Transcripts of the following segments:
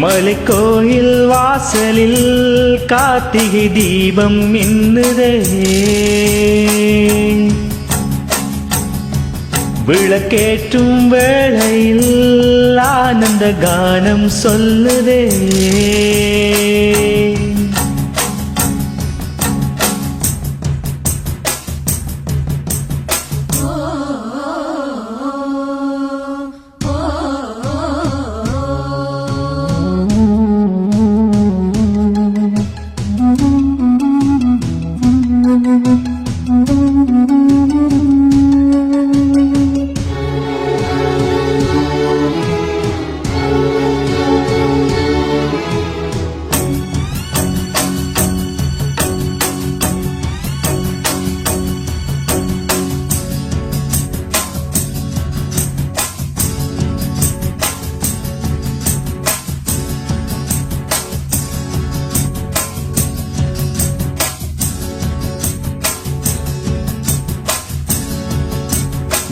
மலைக்கோயில் வாசலில் கார்த்திகை தீபம் மின்னுதே. விளக்கேற்றும் வேளையில் ஆனந்த கானம் சொல்லுதே.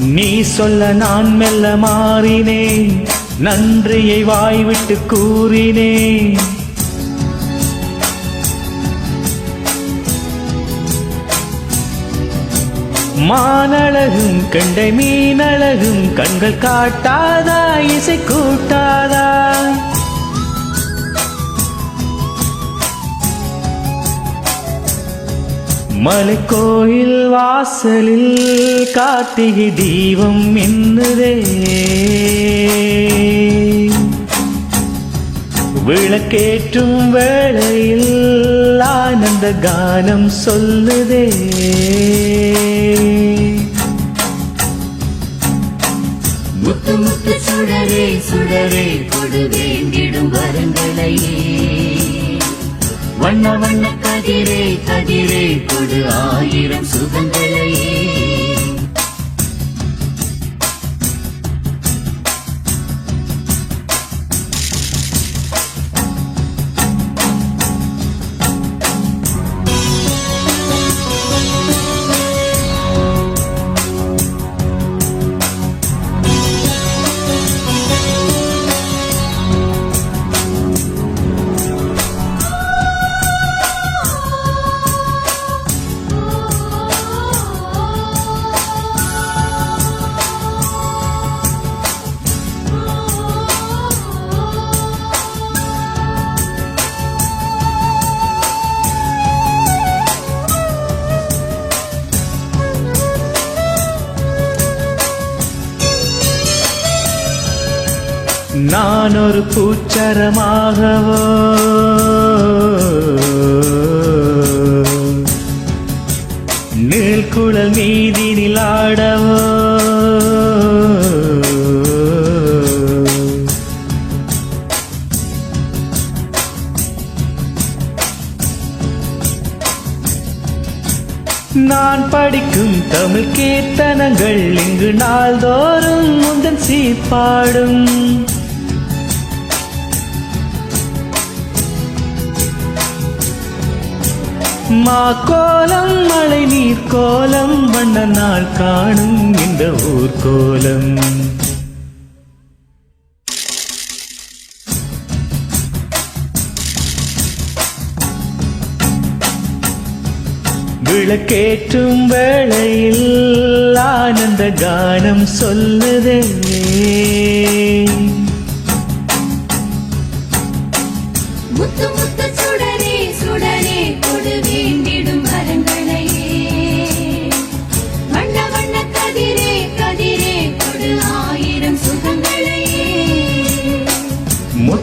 நீ சொல்ல நான் மெல்ல மாறினேன். நன்றியை வாய்விட்டு கூறினேன். மானழகும் கண்டை மீனழகும் கண்கள் காட்டாதா இசை கூட்டாதா? மலைக்கோயில் வாசலில் கார்த்திகை தீபம் மின்னுதே. விளக்கேற்றும் வேளையில் ஆனந்த கானம் சொல்லுதே. முத்து முத்து சுடரே சுடரே கொடு வேண்டிடும் வரங்களையே. வண்ண வண்ண கதிரே கதிரே கொடு ஆயிரம் சுகங்களையே நான் ஒரு பூச்சரமாகவோ? நீழ்குழல் மீதினில் ஆடவோ நான் படிக்கும் தமிழ் கீர்த்தனங்கள் இங்கு நாள்தோறும் முந்தன் சீப்பாடும் மா கோலம் மழை நீர் கோலம் வண்ண நாள் காணும் இந்த ஊர் கோலம். விளக்கேற்றும் வேளையில் ஆனந்த கானம் சொல்லுதே.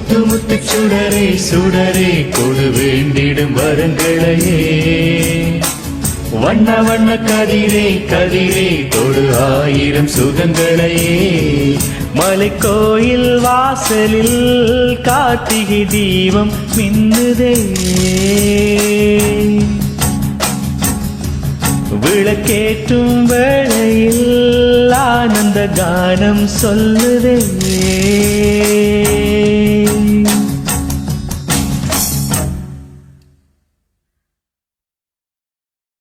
முத்து முத்து சுடரே சுடரே கொடு வேண்டிடும் வரங்களையே. வண்ண வண்ண கதிரே கதிரே தொடு ஆயிரம் சுகங்களையே. மலைக்கோயில் வாசலில் கார்த்திகை தீபம் மின்னுதே. விளக்கேற்றும் வேளையில் ஆனந்த கானம் சொல்லுதே.